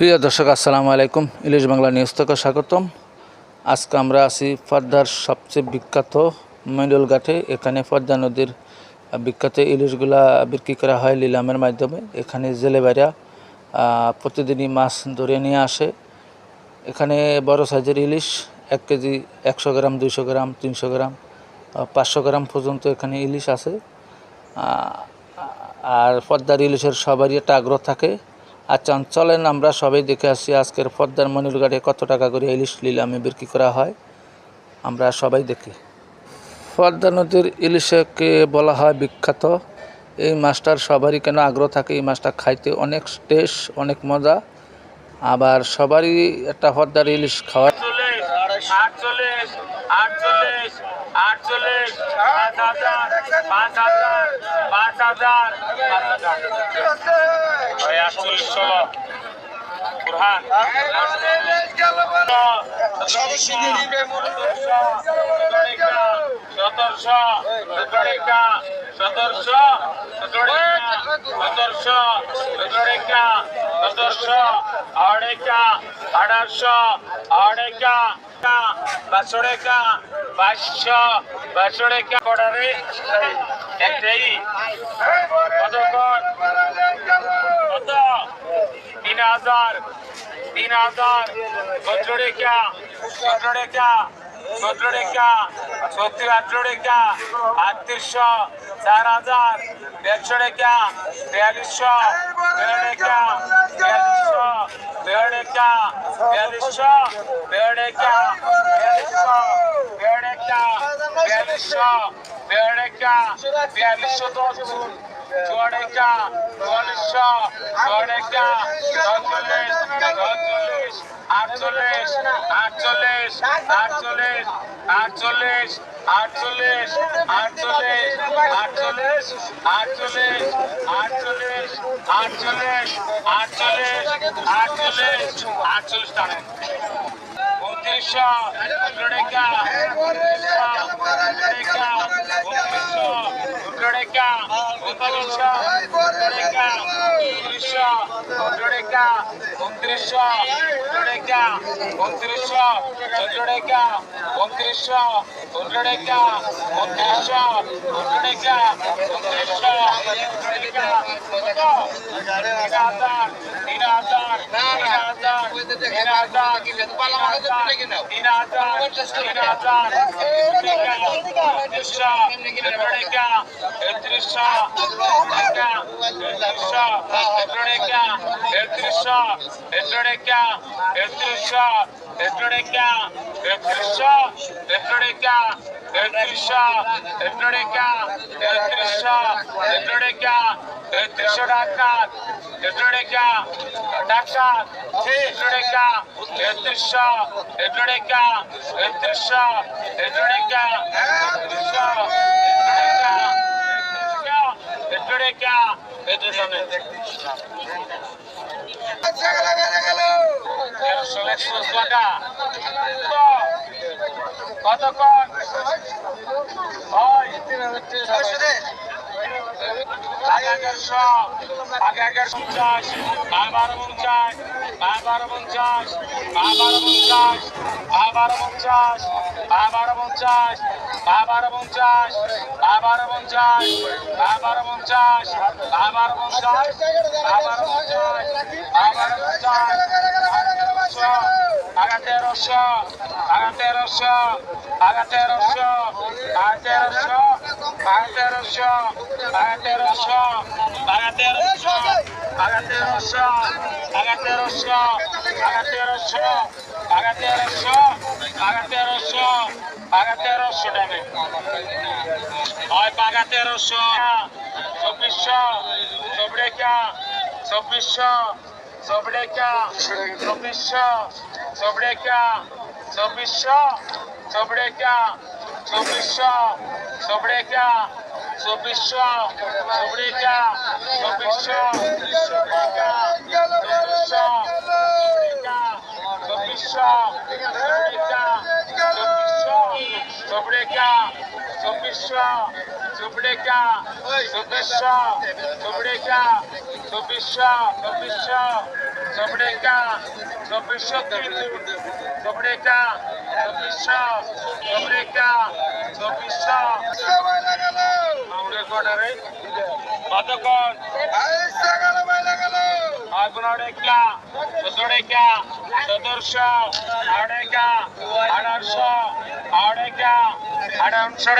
প্রিয় দর্শক, আসসালামু আলাইকুম। ইলিশ বাংলা নিউজ থেকে স্বাগতম। আজকে আমরা আছি পদ্মার সবচেয়ে বিখ্যাত মন্ডল ঘাটে। এখানে পদ্মা নদীর বিখ্যাত ইলিশগুলা বিক্রি করা হয় লিলামের মাধ্যমে। এখানে জেলে বাইরা প্রতিদিনই মাছ ধরে নিয়ে আসে। এখানে বড় সাইজের ইলিশ, এক কেজি একশো গ্রাম, দুইশো গ্রাম, তিনশো গ্রাম পাঁচশো গ্রাম পর্যন্ত এখানে ইলিশ আছে। আর পদ্মার ইলিশের সবারই একটা আগ্রহ থাকে। আচ্ছা চলেন আমরা সবাই দেখে আসি আজকের পদ্মার মনিরঘাটে কত টাকা করে ইলিশ লিলামে বিক্রি করা হয়। আমরা সবাই দেখি। পদ্মা নদীর ইলিশকে বলা হয় বিখ্যাত। এই মাছটার সবারই কেন আগ্রহ থাকে? এই মাছটা খাইতে অনেক টেস্ট, অনেক মজা। আবার সবারই একটা পদ্মার ইলিশ খাওয়া আটচল্লিশ আটচল্লিশ আটচল্লিশ সতেরোশো সতেরোশো সতেরোশো সতেরোশো আড়াইকা আঠারোশো আড়াইকা বাসড়েকা বাইশশো বাসড়েকা কটারে একটাই কত तीन हजार तीन हजार সতেরো রেখা সতেরো রেখা সতেরো রেখা সত্তর আঠেরো রেখা আটত্রিশশো, চার হাজার, দেড়শো রেখা তেয়াল্লিশশো দেড় রেখা তেয়াল্লিশশো দেড় রেখা তেয়াল্লিশশো রেখা তেয়াল্লিশশো রেখা তেয়াল্লিশশো রেখা তেয়াল্লিশশো দশ গুণ চুয়াডেকা চুয়াল্লিশশো চুয়াডেকা চৌচল্লিশ চৌচল্লিশ আটচল্লিশ আটচল্লিশ আটচল্লিশ আটচল্লিশ আটচল্লিশ আটচল্লিশ আটচল্লিশ আটচল্লিশ আটচল্লিশ আটচল্লিশ আটচল্লিশ আটচল্লিশ আটচল্লিশ টাকা উনত্রিশশো টাকা উনত্রিশশো টাকা উনত্রিশশো টাকা উনত্রিশশো টাকা উনত্রিশশো টাকা উনত্রিশশো টাকা উনত্রিশশো টাকা উনত্রিশশো টাকা তিন হাজার তিন হাজার তিন হাজার তিন হাজার তিন হাজার তিন হাজার তিন হাজার একত্রিশশো একত্রিশশো একত্রিশশো একত্রিশশো একত্রিশশো একত্রিশশো একত্রিশশো একত্রিশশো একত্রিশশো একত্রিশশো একত্রিশশো একত্রিশশো একত্রিশশো একত্রিশশো একত্রিশশো একত্রিশশো টাকা একত্রিশশো টাকা একত্রিশশো একত্রিশশো একত্রিশশো একত্রিশশো একত্রিশশো একত্রিশশো একত্রিশশো একশো একশো টাকা কতক্ষণ হয় আগে এগারোশো আগে এগারোশো পঞ্চাশ বারো পঞ্চাশ বারো পঞ্চাশ বারো পঞ্চাশ বারো পঞ্চাশ বারো পঞ্চাশ বারো পঞ্চাশ বারো পঞ্চাশ বারো পঞ্চাশ বারো পঞ্চাশ বারো পঞ্চাশ বারো পঞ্চাশ আগা তেরোশো আগা তেরোশো আগা তেরোশো আগা তেরোশো আগা তেরোশো আগা তেরোশো আগা তেরোশো আগা তেরোশো আগা তেরোশো আগা তেরোশো আগা তেরোশো আগা তেরোশো আগা তেরোশো টাকা হয় পাগা তেরোশো চব্বিশশো চব্বিশা চব্বিশশো চবডেকা চব্বিশশো চবডেকা চব্বিশশো চবডেকা চব্বিশশো চবডেকা চব্বিশশো চবডেকা চব্বিশশো চব্বিশশো চুবড়েকা চব্বিশশো চুবড়েকা চব্বিশশো চব্বিশশো চবড়েকা চব্বিশশো চবড়েকা চব্বিশশো চবড়েকা চব্বিশশো আমাদের কোটারে কতক্ষণ আগুনড়েকা চতুড়েকা চতুর্শো আড়েকা আড়াইশো আড়েকা আড়াইশো